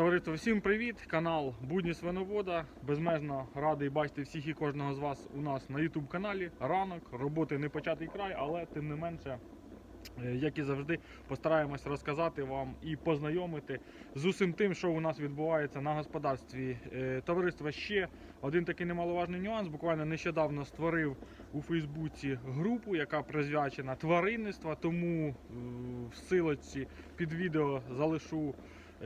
Товариство, всім привіт! Канал Будні Свиновода. Безмежно радий бачити всіх і кожного з вас у нас на YouTube каналі. Ранок, роботи не початий край, але тим не менше, е, як і завжди, постараємось розказати вам і познайомити з усім тим, що у нас відбувається на господарстві. Е, Товариство ще один такий немаловажний нюанс. Буквально нещодавно створив у Фейсбуці групу, яка присвячена тваринництва. Тому е, в силочці під відео залишу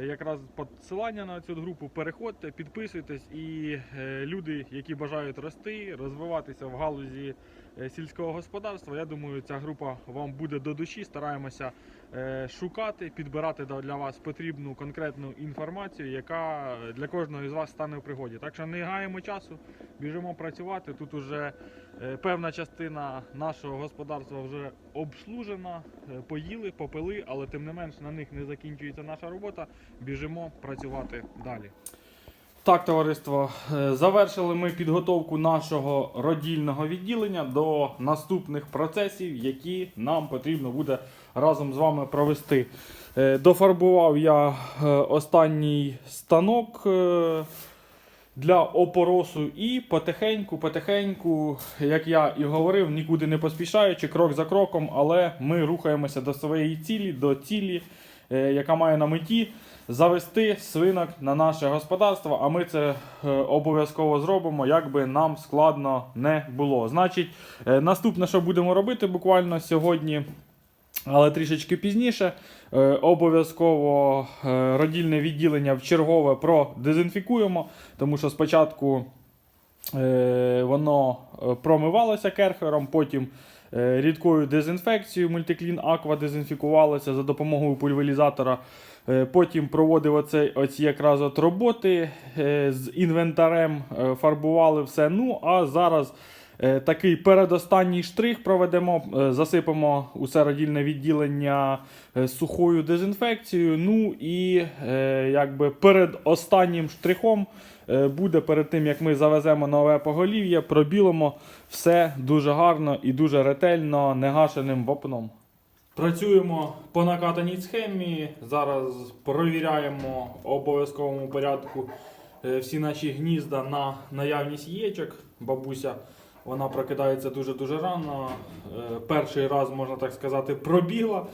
якраз посилання на цю групу. Переходьте, підписуйтесь, і е, люди, які бажають рости, розвиватися в галузі е, сільського господарства. Я думаю, ця група вам буде до душі. Стараємося шукати, підбирати для вас потрібну конкретну інформацію, яка для кожного із вас стане в пригоді. Так що не гаємо часу, біжимо працювати. Тут уже е, певна частина нашого господарства вже обслужена, е, поїли, попили, але тим не менш на них не закінчується наша робота. Біжимо працювати далі. Так, товариство, е, завершили ми підготовку нашого родільного відділення до наступних процесів, які нам потрібно буде разом з вами провести. Е, Дофарбував я е, останній станок для опоросу і потихеньку, потихеньку, як я і говорив, нікуди не поспішаючи, крок за кроком, але ми рухаємося до своєї цілі, до цілі, яка має на меті завести свинок на наше господарство, а ми це е, обов'язково зробимо, як би нам складно не було. Значить, е, наступне, що будемо робити буквально сьогодні. Але трішечки пізніше е, обов'язково е, родільне відділення в чергове продезінфікуємо, тому що спочатку е, воно е, промивалося керхером, потім е, рідкою дезінфекцією мультиклін Аква дезінфікувалося за допомогою пульверізатора. Е, Потім проводив оце, оці якраз от роботи е, з інвентарем, е, фарбували все. Ну а зараз е, такий передостанній штрих проведемо, е, засипемо усе родільне відділення е, сухою дезінфекцією. Ну і е, якби перед останнім штрихом е, буде перед тим, як ми завеземо нове поголів'я, пробілимо все дуже гарно і дуже ретельно негашеним вапном. Працюємо по накатаній схемі. Зараз провіряємо обов'язковому порядку е, всі наші гнізда на наявність яєчок. Бабуся вона прокидається дуже-дуже рано. Е, Перший раз, можна так сказати, пробігла,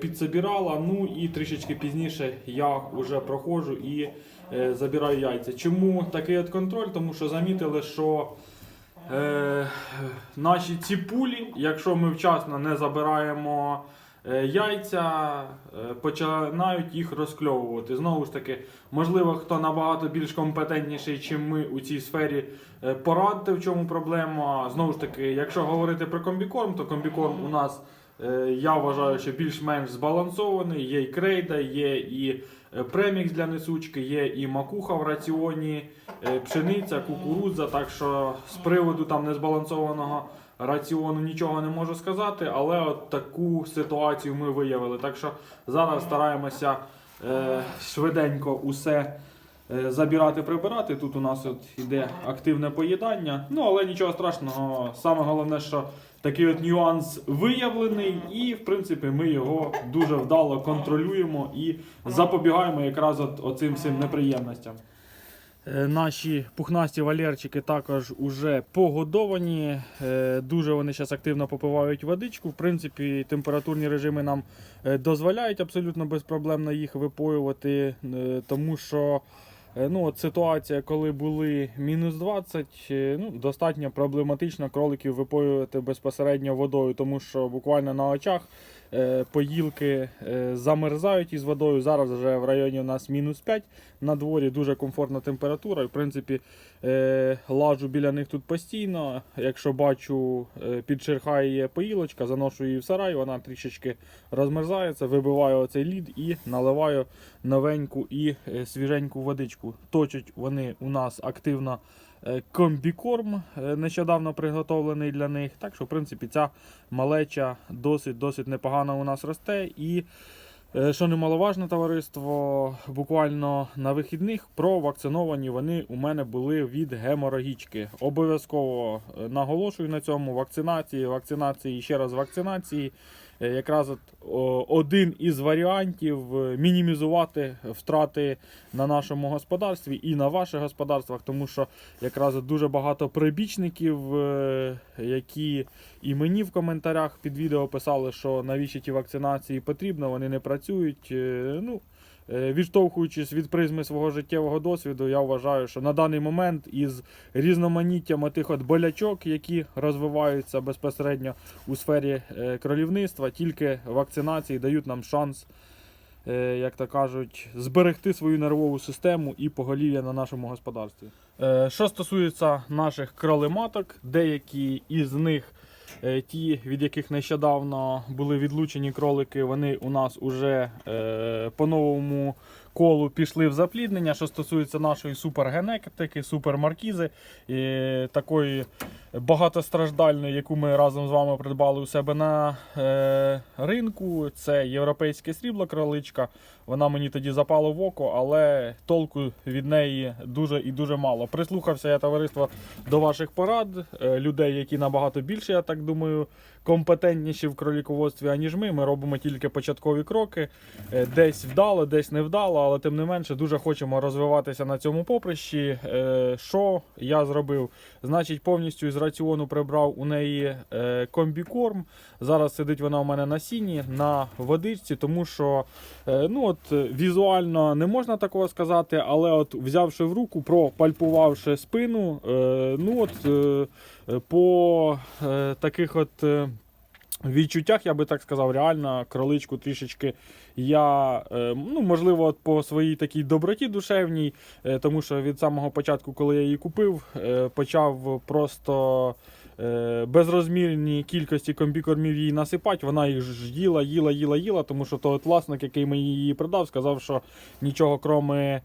підсобірала. Ну і трішечки пізніше я вже проходжу і е, забираю яйця. Чому такий от контроль? Тому що замітили, що е, наші ці пулі, якщо ми вчасно не забираємо е, яйця, е, починають їх розкльовувати. Знову ж таки, можливо, хто набагато більш компетентніший, ніж ми у цій сфері, е, порадьте, в чому проблема. Знову ж таки, якщо говорити про комбікорм, то комбікорм у нас. е, Я вважаю, що більш-менш збалансований. Є і крейда, є і е, премікс для несучки, є і макуха в раціоні, е, пшениця, кукурудза. Так що з приводу там незбалансованого раціону нічого не можу сказати, але от таку ситуацію ми виявили. Так що зараз стараємося е, швиденько усе. е, Забирати, прибирати. Тут у нас от іде активне поїдання. Ну, але нічого страшного. Саме головне, що такий от нюанс виявлений, і в принципі ми його дуже вдало контролюємо і запобігаємо якраз от оцим всім неприємностям. Е, Наші пухнасті валерчики також уже погодовані. Е, Дуже вони зараз активно попивають водичку. В принципі, температурні режими нам е, дозволяють абсолютно безпроблемно їх випоювати, тому що ну, от ситуація, коли були мінус 20, е, ну, достатньо проблематично кроликів випоювати безпосередньо водою, тому що буквально на очах поїлки е, замерзають із водою. Зараз вже в районі у нас мінус 5 на дворі, дуже комфортна температура. В принципі, е, лажу біля них тут постійно. Якщо бачу, е, підшерхає поїлочка, заношу її в сарай, вона трішечки розмерзається, вибиваю оцей лід і наливаю новеньку і е, свіженьку водичку. Точать вони у нас активно е, комбікорм, е, нещодавно приготовлений для них. Так що, в принципі, ця малеча досить досить непогано у нас росте. І е, що немаловажно, товариство, буквально на вихідних провакциновані вони у мене були від геморагічки. Обов'язково е, наголошую на цьому вакцинації, вакцинації, ще раз вакцинації. Е, якраз от, один із варіантів е, мінімізувати втрати на нашому господарстві і на ваших господарствах, тому що якраз дуже багато прибічників, е, які і мені в коментарях під відео писали, що навіщо ті вакцинації потрібно, вони не працюють. Ну, Відштовхуючись від призми свого життєвого досвіду, я вважаю, що на даний момент із різноманіттям тих от болячок, які розвиваються безпосередньо у сфері е, кролівництва, тільки вакцинації дають нам шанс, е, як то кажуть, зберегти свою нервову систему і поголів'я на нашому господарстві. Е, Що стосується наших кролематок, деякі із них. Е, Ті, від яких нещодавно були відлучені кролики, вони у нас уже е, по новому колу пішли в запліднення. Що стосується нашої супергенетики, супермаркізи, такої багатостраждальної, яку ми разом з вами придбали у себе на е, ринку. Це європейське срібло кроличка. Вона мені тоді запала в око, але толку від неї дуже і дуже мало. Прислухався я товариство до ваших порад, е, людей, які набагато більше, я так думаю, компетентніші в кроліководстві, аніж ми. Ми робимо тільки початкові кроки. Е, Десь вдало, десь не вдало, але тим не менше дуже хочемо розвиватися на цьому поприщі. Е, Що я зробив? Значить, повністю із раціону прибрав у неї е, комбікорм. Зараз сидить вона у мене на сіні, на водичці, тому що е, ну от, візуально не можна такого сказати, але от взявши в руку, пропальпувавши спину, е, ну от по таких от. Відчуттях, я би так сказав, реально кроличку трішечки я, е, ну, можливо, по своїй такій доброті душевній, е, тому що від самого початку, коли я її купив, е, почав просто безрозмірні кількості комбікормів їй насипати. Вона їх ж їла, їла, їла, їла, тому що той власник, який мені її продав, сказав, що нічого кроме е,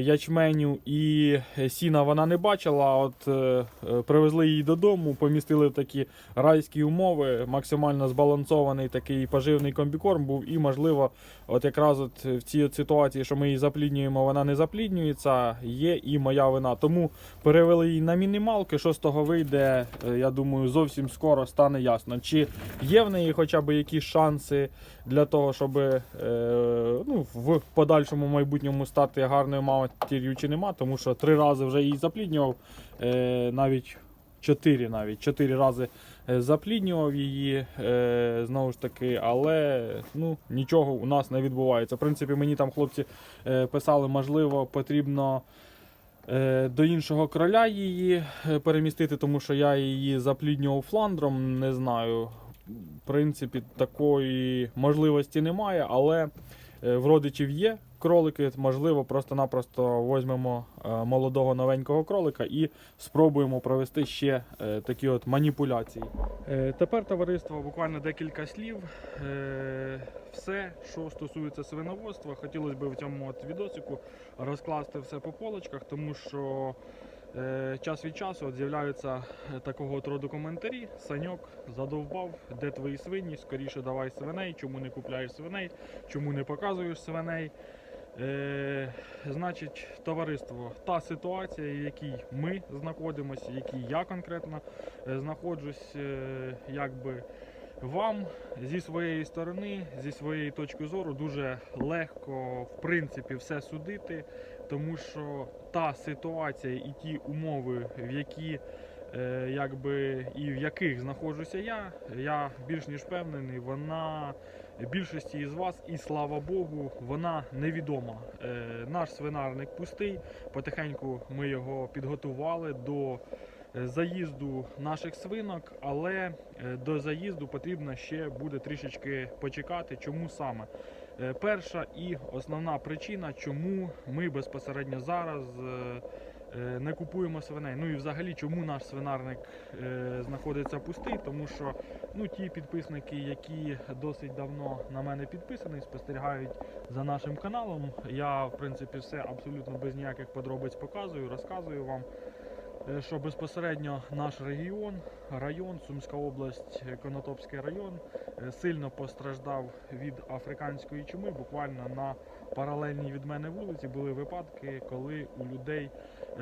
ячменю і сіна вона не бачила. От е, е, привезли її додому, помістили в такі райські умови, максимально збалансований такий поживний комбікорм був. І, можливо, от якраз от в цій от ситуації, що ми її запліднюємо, вона не запліднюється, є і моя вина. Тому перевели її на мінімалки. Що з того вийде, е, я думаю, зовсім скоро стане ясно. Чи є в неї хоча б якісь шанси для того, щоб е, ну, в подальшому майбутньому стати гарною матір'ю, чи нема, тому що три рази вже її запліднював, е, навіть чотири навіть чотири рази е, запліднював її е, знову ж таки, але ну, нічого у нас не відбувається. В принципі, мені там хлопці писали, можливо, потрібно. До іншого кроля її перемістити, тому що я її запліднював фландром. Не знаю. В принципі, такої можливості немає, але в родичів є кролики. Можливо, просто-напросто візьмемо е, молодого новенького кролика і спробуємо провести ще е, такі от маніпуляції. Е, Тепер товариство буквально декілька слів. Все, що стосується свиноводства, хотілося б в цьому от відосику розкласти все по полочках, тому що час від часу от з'являються такого от роду коментарі. Саньок задовбав, де твої свині, скоріше давай свиней, чому не купляєш свиней, чому не показуєш свиней. Е, значить, товариство, та ситуація, в якій ми знаходимося, в якій я конкретно е, знаходжусь, е, якби вам зі своєї сторони, зі своєї точки зору, дуже легко в принципі все судити, тому що та ситуація і ті умови, в які е, якби і в яких знаходжуся я, я більш ніж впевнений, вона більшості із вас, і слава Богу, вона невідома. Е, наш свинарник пустий. Потихеньку ми його підготували до е, заїзду наших свинок, але е, до заїзду потрібно ще буде трішечки почекати. Чому саме? Перша і основна причина, чому ми безпосередньо зараз не купуємо свиней. Ну і взагалі, чому наш свинарник знаходиться пустий, тому що ну, ті підписники, які досить давно на мене підписані, спостерігають за нашим каналом. Я, в принципі, все абсолютно без ніяких подробиць показую, розказую вам. е, що безпосередньо наш регіон, район, Сумська область, Конотопський район е, сильно постраждав від африканської чуми. Буквально на паралельній від мене вулиці були випадки, коли у людей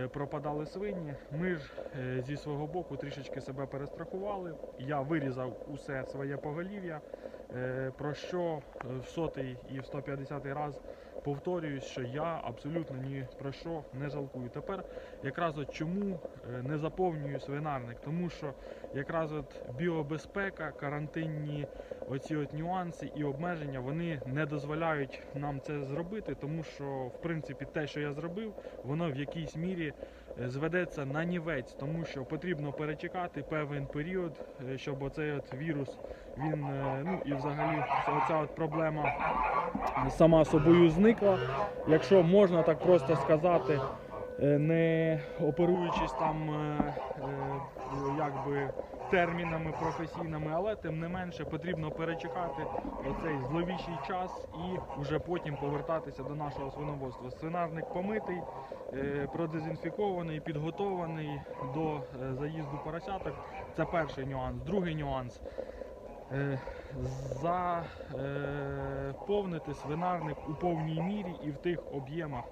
пропадали свині. Ми ж е, зі свого боку трішечки себе перестрахували. Я вирізав усе своє поголів'я, е, про що е, в сотий і в 150 раз повторююсь, що я абсолютно ні про що не жалкую. Тепер якраз от чому е, не заповнюю свинарник, тому що якраз от біобезпека, карантинні оці от нюанси і обмеження вони не дозволяють нам це зробити, тому що в принципі те, що я зробив, воно в якійсь мірі зведеться на нівець, тому що потрібно перечекати певний період, е, щоб оцей от вірус він е, ну і взагалі оця от проблема сама собою зникла. Якщо можна так просто сказати, е, не оперуючись там е, е, якби термінами професійними, але тим не менше потрібно перечекати оцей зловіщий час і вже потім повертатися до нашого свиноводства. Свинарник помитий, е, продезінфікований, підготований до е, заїзду поросяток. Це перший нюанс. Другий нюанс. Е, заповнити свинарник у повній мірі і в тих об'ємах,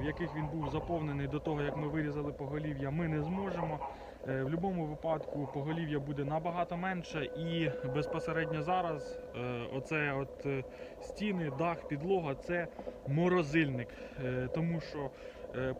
в яких він був заповнений до того, як ми вирізали поголів'я, ми не зможемо. Е, В будь-якому випадку поголів'я буде набагато менше, і безпосередньо зараз е, оце от е, стіни, дах, підлога це морозильник, тому що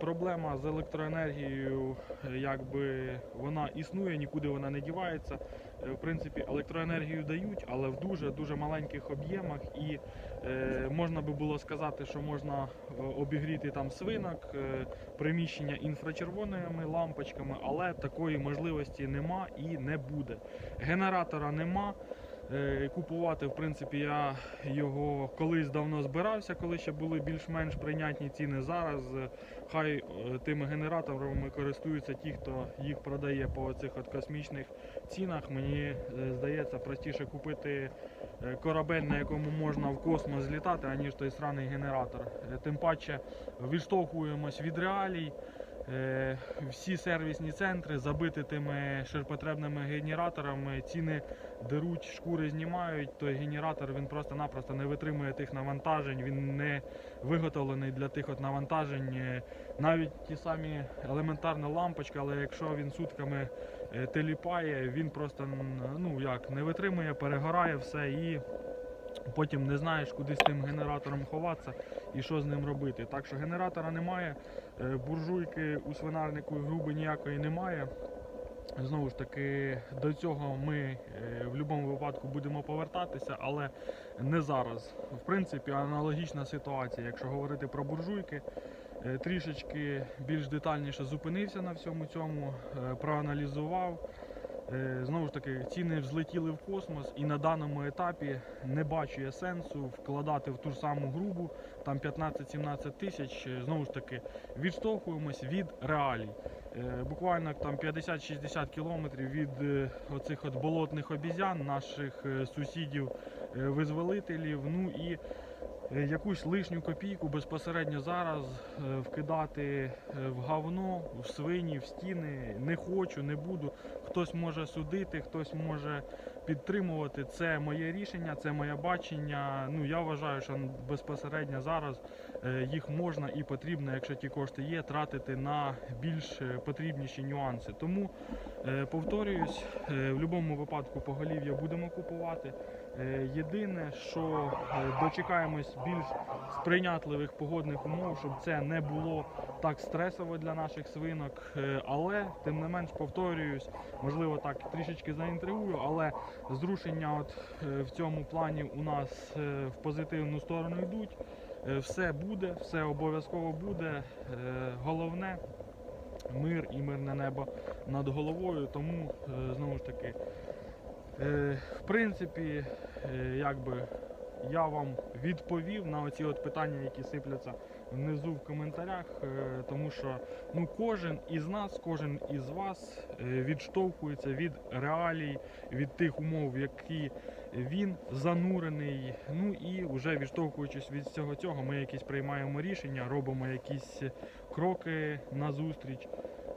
проблема з електроенергією, якби вона існує, нікуди вона не дівається. Е, В принципі, електроенергію дають, але в дуже дуже маленьких об'ємах. І е, можна би було сказати, що можна е, обігріти там свинок, е, приміщення інфрачервоними лампочками, але такої можливості нема і не буде. Генератора нема. Е, Купувати, в принципі, я його колись давно збирався, коли ще були більш-менш прийнятні ціни. Зараз е, хай е, тими генераторами користуються ті, хто їх продає по цих от космічних цінах. Мені здається, простіше купити корабель, на якому можна в космос злітати, аніж той сраний генератор. Тим паче відштовхуємось від реалій. Е, Всі сервісні центри забиті тими ширпотребними генераторами, ціни деруть, шкури знімають. Той генератор він просто-напросто не витримує тих навантажень, він не виготовлений для тих от навантажень. Е, Навіть ті самі елементарні лампочки, але якщо він сутками е, теліпає, він просто ну як не витримує, перегорає все і потім не знаєш, куди з тим генератором ховатися і що з ним робити. Так що генератора немає, е, буржуйки у свинарнику груби ніякої немає. Знову ж таки, до цього ми е, в будь-якому випадку будемо повертатися, але не зараз. В принципі, аналогічна ситуація, якщо говорити про буржуйки. Е, Трішечки більш детальніше зупинився на всьому цьому, проаналізував. Е, Знову ж таки, ціни взлетіли в космос, і на даному етапі не бачу я сенсу вкладати в ту ж саму грубу, там 15-17 тисяч. Е, Знову ж таки, відштовхуємось від реалій. Е, Буквально там 50-60 кілометрів від оцих от болотних обізян, наших е, сусідів, е, визволителів. Ну і якусь лишню копійку безпосередньо зараз е, вкидати е, в говно, в свині, в стіни не хочу, не буду. Хтось може судити, хтось може підтримувати. Це моє рішення, це моє бачення. Ну я вважаю, що безпосередньо зараз е, їх можна і потрібно, якщо ті кошти є, тратити на більш е, потрібніші нюанси. Тому е, повторююсь, е, в будь-якому випадку поголів'я будемо купувати. Е, Єдине, що е, дочекаємось більш сприйнятливих погодних умов, щоб це не було так стресово для наших свинок. Е, Але тим не менш повторююсь, можливо, так трішечки заінтригую, але зрушення от в цьому плані у нас в позитивну сторону йдуть. Все буде, все обов'язково буде. Головне мир і мирне небо над головою. Тому знову ж таки. Е, В принципі, е, якби я вам відповів на оці от питання, які сипляться внизу в коментарях, е, тому що ну, кожен із нас, кожен із вас відштовхується від реалій, від тих умов, в які він занурений. Ну і вже відштовхуючись від всього цього, ми якісь приймаємо рішення, робимо якісь кроки назустріч.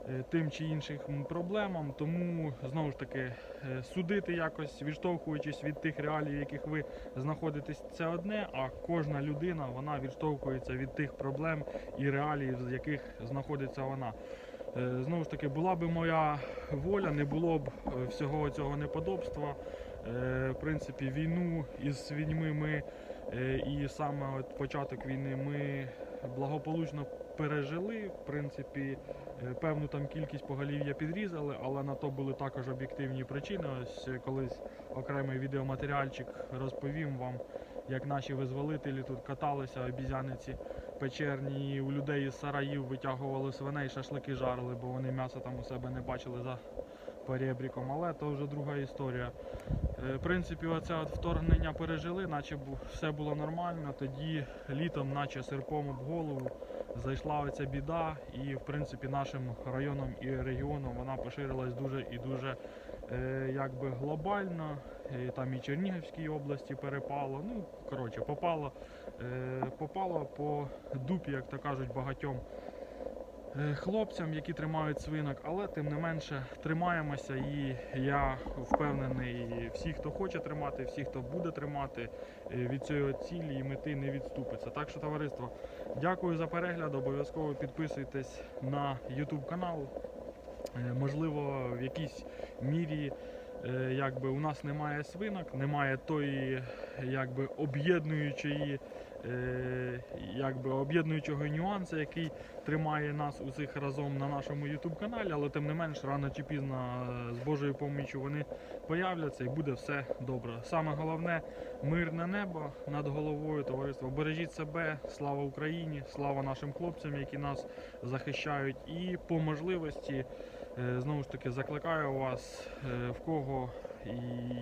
Е, тим чи іншим проблемам. Тому знову ж таки е, судити якось, відштовхуючись від тих реалій, в яких ви знаходитесь, це одне. А кожна людина вона відштовхується від тих проблем і реалій, з яких знаходиться вона. Е, Знову ж таки, була би моя воля, не було б всього цього неподобства. В принципі, війну із свиньми ми і саме от початок війни ми благополучно пережили. В принципі, певну там кількість поголів'я підрізали, але на то були також об'єктивні причини. Ось е, колись окремий відеоматеріальчик розповім вам, як наші визволителі тут каталися, обізяниці печерні, у людей із сараїв витягували свиней, шашлики жарили, бо вони м'ясо там у себе не бачили за перебріком. Але то вже друга історія. Е, В принципі, оце от вторгнення пережили, наче все було нормально. Тоді літом, наче серпом об голову, зайшла оця біда, і в принципі нашим районом і регіоном вона поширилась дуже і дуже е, якби глобально. Е, Там і Чернігівській області перепало. Ну, коротше, попало, попало по дупі, як то кажуть, багатьом хлопцям, які тримають свинок, але тим не менше тримаємося, і я впевнений, всі, хто хоче тримати, всі, хто буде тримати, е, від цієї цілі і мети не відступиться. Так що, товариство, дякую за перегляд. Обов'язково підписуйтесь на YouTube канал. Е, Можливо, в якійсь мірі. е, Якби у нас немає свинок, немає тої якби об'єднуючої, е, якби об'єднуючого нюансу, який тримає нас усіх разом на нашому YouTube каналі, але тим не менш, рано чи пізно е, з Божою поміччю вони появляться і буде все добре. Саме головне мирне небо над головою, товариство. Бережіть себе, слава Україні, слава нашим хлопцям, які нас захищають, і по можливості. Е, Знову ж таки, закликаю вас, е, в кого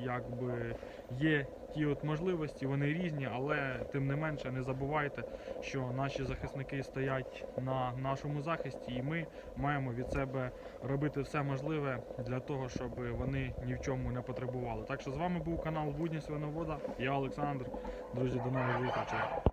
якби є ті от можливості, вони різні, але тим не менше не забувайте, що наші захисники стоять на нашому захисті, і ми маємо від себе робити все можливе для того, щоб вони ні в чому не потребували. Так що з вами був канал Будні Свиновода. Я Олександр. Друзі, до нових зустрічей.